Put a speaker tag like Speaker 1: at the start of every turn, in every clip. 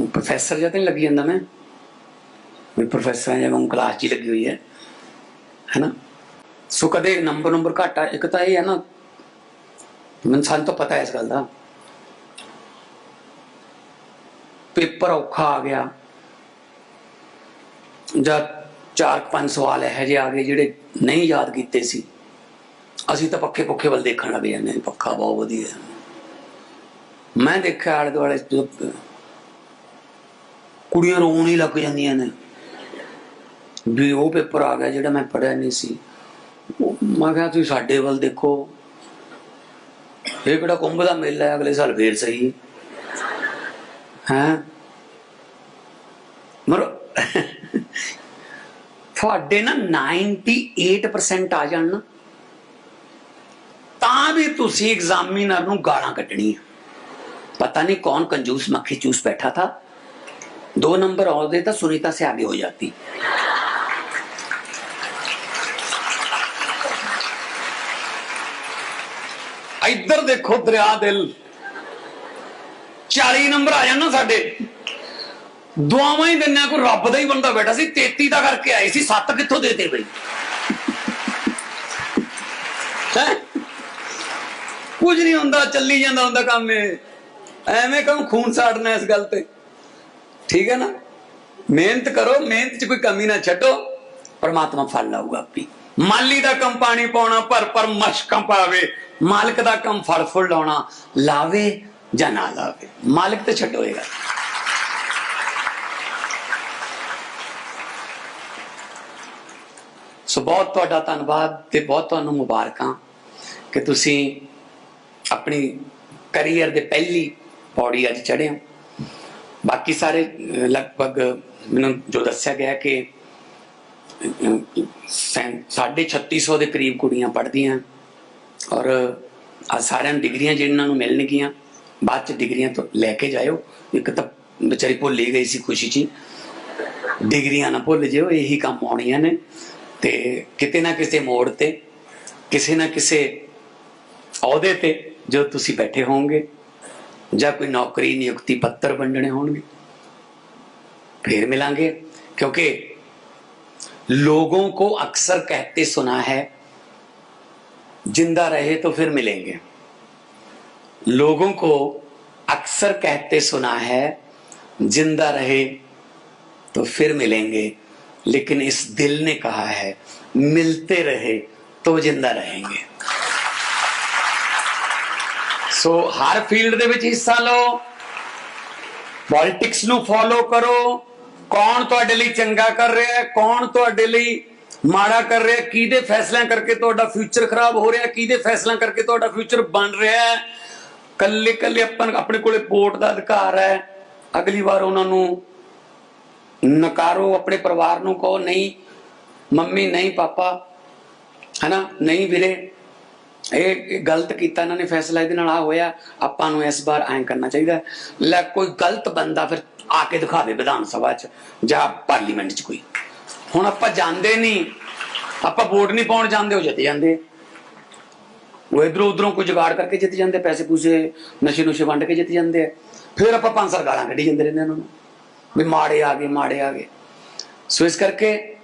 Speaker 1: Professor ਜਾਂ ਤਾਂ ਨਹੀਂ ਲੱਗੀ ਜਾਂਦਾ ਮੈਂ। ਵੀ ਪ੍ਰੋਫੈਸਰ ਜਾਂ ਮੈਂ ਕਲਾਸ 'ਚ ਹੀ ਲੱਗੀ ਹੋਈ ਹੈ, ਹੈਨਾ? ਸੋ ਕਦੇ ਨੰਬਰ ਨੰਬਰ ਘੱਟ ਆ, ਇੱਕ ਤਾਂ ਇਹ ਹੈ ਨਾ, ਮੈਨੂੰ ਸਾਨੂੰ ਤਾਂ ਪਤਾ ਹੈ ਇਸ ਗੱਲ ਦਾ। ਪੇਪਰ ਔਖਾ ਆ ਗਿਆ। ਜਾਂ ਚਾਰ ਪੰਜ ਸਵਾਲ ਇਹੋ ਜਿਹੇ ਆ ਗਏ ਜਿਹੜੇ ਨਹੀਂ ਯਾਦ ਕੀਤੇ ਸੀ। ਅਸੀਂ ਤਾਂ ਪੱਖੇ ਪੁੱਖੇ ਵੱਲ ਦੇਖਣ ਲੱਗ ਜਾਂਦੇ ਪੱਖਾ ਬਹੁਤ ਵਧੀਆ। ਮੈਂ ਦੇਖਿਆ ਆਲੇ ਦੁਆਲੇ ਕੁੜੀਆਂ ਰੋਣ ਹੀ ਲੱਗ ਜਾਂਦੀਆਂ ਨੇ। ਵੀ ਉਹ ਪੇਪਰ ਆ ਗਿਆ ਜਿਹੜਾ ਮੈਂ ਪੜਿਆ ਨਹੀਂ ਸੀ। ਮੈਂ ਕਿਹਾ, ਤੁਸੀਂ ਸਾਡੇ ਵੱਲ ਦੇਖੋ। ਇਹ ਕਿਹੜਾ ਕੁੰਭ ਦਾ ਮੇਲਾ ਹੈ? ਅਗਲੇ ਸਾਲ ਫੇਰ ਸਹੀ। ਹੈ? ਮਰ ਤੁਹਾਡੇ ਨਾ 98% ਆ ਜਾਣ ਨਾ। ਤਾਂ ਵੀ ਤੁਸੀਂ ਐਗਜ਼ਾਮੀਨਰ ਨੂੰ ਗਾਲਾਂ ਕੱਢਣੀਆਂ। ਪਤਾ ਨਹੀਂ ਕੌਣ ਕੰਜੂਸ ਮੱਖੀ ਚੂਸ ਬੈਠਾ ਥਾ। दो नंबर और देता सुनीता से आगे हो जाती ਇੱਧਰ ਦੇਖੋ ਦਰਿਆ ਦਿਲ 40 ਨੰਬਰ ਆ ਜਾਣ ਨਾ ਸਾਡੇ ਦੁਆਵਾਂ ਹੀ ਦਿੰਨੇ ਕੋਈ ਰੱਬ ਦਾ ਹੀ ਬੰਦਾ ਬੈਠਾ ਸੀ 33 ਦਾ ਕਰਕੇ ਆਏ ਸੀ 7 ਕਿੱਥੋਂ ਦੇਤੇ ਬਈ ਹੈਂ? ਕੁਝ ਨਹੀਂ ਹੁੰਦਾ ਚੱਲੀ ਜਾਂਦਾ ਹੁੰਦਾ ਕੰਮ ਇਹ ਐਵੇਂ ਕਹੂੰ ਖੂਨ ਸਾੜਨਾ ਇਸ ਗੱਲ ਤੇ ਠੀਕ ਹੈ ਨਾ? ਮਿਹਨਤ ਕਰੋ, ਮਿਹਨਤ 'ਚ ਕੋਈ ਕਮੀ ਨਾ ਛੱਡੋ, ਪਰਮਾਤਮਾ ਫਲ ਲਾਊਗਾ ਆਪੀ। ਮਾਲੀ ਦਾ ਕੰਮ ਪਾਣੀ ਪਾਉਣਾ, ਪਰ ਪਰ ਮਸ਼ਕਾਂ ਪਾਵੇ। ਮਾਲਕ ਦਾ ਕੰਮ ਫਲ ਫੁੱਲ ਲਾਉਣਾ, ਲਾਵੇ ਜਾਂ ਨਾ ਲਾਵੇ? ਮਾਲਕ ਤੇ ਗੱਲ। ਸੋ ਬਹੁਤ ਤੁਹਾਡਾ ਧੰਨਵਾਦ ਤੇ ਬਹੁਤ ਤੁਹਾਨੂੰ ਮੁਬਾਰਕਾਂ ਕਿ ਤੁਸੀਂ ਆਪਣੀ ਕੈਰੀਅਰ ਦੇ ਪਹਿਲੀ ਪੌੜੀ ਅੱਜ ਚੜ੍ਹੇ ਹੋ। ਬਾਕੀ ਸਾਰੇ ਲਗਭਗ ਮੈਨੂੰ ਜੋ ਦੱਸਿਆ ਗਿਆ ਕਿ ਅਹ, ਸੈਂ- ਸਾਢੇ 3600 ਦੇ ਕਰੀਬ ਕੁੜੀਆਂ ਪੜ੍ਹਦੀਆਂ। ਔਰ ਆ ਸਾਰਿਆਂ ਨੂੰ ਡਿਗਰੀਆਂ ਜਿਹਨਾਂ ਨੂੰ ਮਿਲਣਗੀਆਂ ਬਾਅਦ ਚ ਡਿਗਰੀਆਂ ਤੋਂ ਲੈ ਕੇ ਜਾਇਓ। ਇੱਕ ਤਾਂ ਵਿਚਾਰੀ ਭੁੱਲ ਹੀ ਗਈ ਸੀ ਖੁਸ਼ੀ ਚ ਹੀ। ਡਿਗਰੀਆਂ ਨਾ ਭੁੱਲ ਜਿਓ ਇਹੀ ਕੰਮ ਆਉਣੀਆਂ ਨੇ। ਤੇ ਕਿਤੇ ਨਾ ਕਿਸੇ ਮੋੜ ਤੇ ਕਿਸੇ ਨਾ ਕਿਸੇ ਅਹੁਦੇ ਤੇ ਜੋ ਤੁਸੀਂ ਬੈਠੇ ਹੋਵੋਗੇ ਜਾਂ ਕੋਈ ਨੌਕਰੀ ਨਿਯੁਕਤੀ ਪੱਤਰ ਵੰਡਣੇ ਹੋਣਗੇ फिर मिलेंगे क्योंकि लोगों को अक्सर कहते सुना है जिंदा रहे तो फिर मिलेंगे लोगों को अक्सर कहते सुना है जिंदा रहे तो फिर मिलेंगे लेकिन इस दिल ने कहा है मिलते रहे तो जिंदा रहेंगे ਸੋ ਹਰ ਫੀਲਡ ਦੇ ਵਿੱਚ ਹਿੱਸਾ ਲਓ। ਪੋਲਿਟਿਕਸ ਨੂੰ ਫੋਲੋ ਕਰੋ। ਕੌਣ ਤੁਹਾਡੇ ਲਈ ਚੰਗਾ ਕਰ ਰਿਹਾ ਹੈ? ਕੌਣ ਤੁਹਾਡੇ ਲਈ ਮਾੜਾ ਕਰ ਰਿਹਾ ਕਿਹਦੇ ਫੈਸਲਿਆਂ ਕਰਕੇ ਤੁਹਾਡਾ ਫਿਊਚਰ ਖਰਾਬ ਹੋ ਰਿਹਾ ਕਿਹਦੇ ਫੈਸਲਿਆਂ ਕਰਕੇ ਤੁਹਾਡਾ ਫਿਊਚਰ ਬਣ ਰਿਹਾ ਹੈ? ਕੱਲੇ ਕੱਲੇ ਆਪਾਂ ਆਪਣੇ ਕੋਲੇ ਵੋਟ ਦਾ ਅਧਿਕਾਰ ਹੈ। ਅਗਲੀ ਵਾਰ ਉਹਨਾਂ ਨੂੰ ਨਕਾਰੋ, ਆਪਣੇ ਪਰਿਵਾਰ ਨੂੰ ਕਹੋ, ਨਹੀਂ, ਮੰਮੀ, ਨਹੀਂ, ਪਾਪਾ, ਹਨਾ? ਨਹੀਂ ਵੀਰੇ ਇਹ ਗਲਤ ਕੀਤਾ, ਇਹਨਾਂ ਨੇ ਫੈਸਲਾ ਇਹਦੇ ਨਾਲ ਆ ਹੋਇਆ। ਆਪਾਂ ਨੂੰ ਇਸ ਵਾਰ ਐਂ ਕਰਨਾ ਚਾਹੀਦਾ। ਲੈ ਕੋਈ ਗਲਤ ਬੰਦਾ ਫਿਰ ਆ ਕੇ ਦਿਖਾਵੇ ਵਿਧਾਨ ਸਭਾ 'ਚ ਜਾਂ ਪਾਰਲੀਮੈਂਟ 'ਚ ਕੋਈ। ਹੁਣ ਆਪਾਂ ਜਾਂਦੇ ਨਹੀਂ। ਆਪਾਂ ਵੋਟ ਨਹੀਂ ਪਾਉਣ ਜਾਂਦੇ ਹੋ ਜਿੱਤ ਜਾਂਦੇ। ਉਹ ਇਧਰੋਂ ਉਧਰੋਂ ਕੋਈ ਜਗਾੜ ਕਰਕੇ ਜਿੱਤ ਜਾਂਦੇ, ਪੈਸੇ ਪੂਸੇ ਨਸ਼ੇ ਨੁਸ਼ੇ ਵੰਡ ਕੇ ਜਿੱਤ ਜਾਂਦੇ ਆ। ਫਿਰ ਆਪਾਂ ਪੰਜ ਸਾਲ ਗਾਲਾਂ ਕੱਢੀ ਜਾਂਦੇ ਰਹਿੰਦੇ ਉਹਨਾਂ ਨੂੰ। ਵੀ ਮਾੜੇ ਆ ਗਏ, ਮਾੜੇ ਆ ਗਏ। ਸੋ ਇਸ ਕਰਕੇ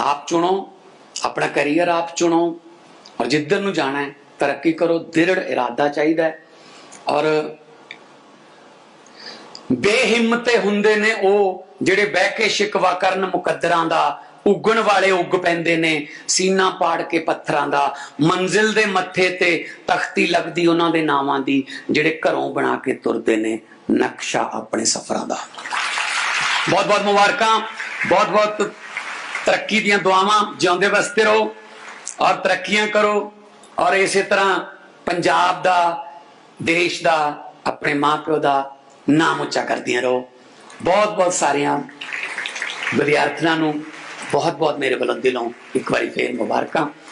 Speaker 1: ਆਪ ਚੁਣੋ, ਆਪਣਾ ਕੈਰੀਅਰ ਆਪ ਚੁਣੋ ਔਰ ਜਿੱਧਰ ਨੂੰ ਜਾਣਾ ਹੈ ਤਰੱਕੀ ਕਰੋ, ਦ੍ਰਿੜ ਇਰਾਦਾ ਚਾਹੀਦਾ ਹੈ। ਔਰ ਬੇਹਿੰਮਤੇ ਹੁੰਦੇ ਨੇ ਉਹ ਜਿਹੜੇ ਬਹਿ ਕੇ ਸ਼ਿਕਵਾ ਕਰਨ ਮੁਕੱਦਰਾਂ ਦਾ, ਉੱਗਣ ਵਾਲੇ ਉੱਗ ਪੈਂਦੇ ਨੇ, ਸੀਨਾ ਪਾੜ ਕੇ ਪੱਥਰਾਂ ਦਾ। ਮੰਜ਼ਿਲ ਦੇ ਮੱਥੇ ਤੇ ਤਖਤੀ ਲੱਗਦੀ ਉਹਨਾਂ ਦੇ ਨਾਵਾਂ ਦੀ, ਜਿਹੜੇ ਘਰੋਂ ਬਣਾ ਕੇ ਤੁਰਦੇ ਨੇ, ਨਕਸ਼ਾ ਆਪਣੇ ਸਫ਼ਰਾਂ ਦਾ। ਬਹੁਤ ਬਹੁਤ ਮੁਬਾਰਕਾਂ ਬਹੁਤ ਬਹੁਤ ਤਰੱਕੀ ਦੀਆਂ ਦੁਆਵਾਂ, ਜਿਉਂਦੇ ਵਸਤੇ ਰਹੋ, ਔਰ ਤਰੱਕੀਆਂ ਕਰੋ। ਔਰ ਇਸੇ ਤਰ੍ਹਾਂ ਪੰਜਾਬ ਦਾ, ਦੇਸ਼ ਦਾ, ਆਪਣੇ ਮਾਪਿਓ ਦਾ ਨਾਮ ਉੱਚਾ ਕਰਦੀਆਂ ਰਹੋ। ਬਹੁਤ ਬਹੁਤ ਸਾਰੀਆਂ ਵਿਦਿਆਰਥੀਆਂ ਨੂੰ ਬਹੁਤ ਬਹੁਤ ਮੇਰੇ ਵੱਲੋਂ ਦਿਲੋਂ ਇੱਕ ਵਾਰੀ ਫੇਰ ਮੁਬਾਰਕਾਂ।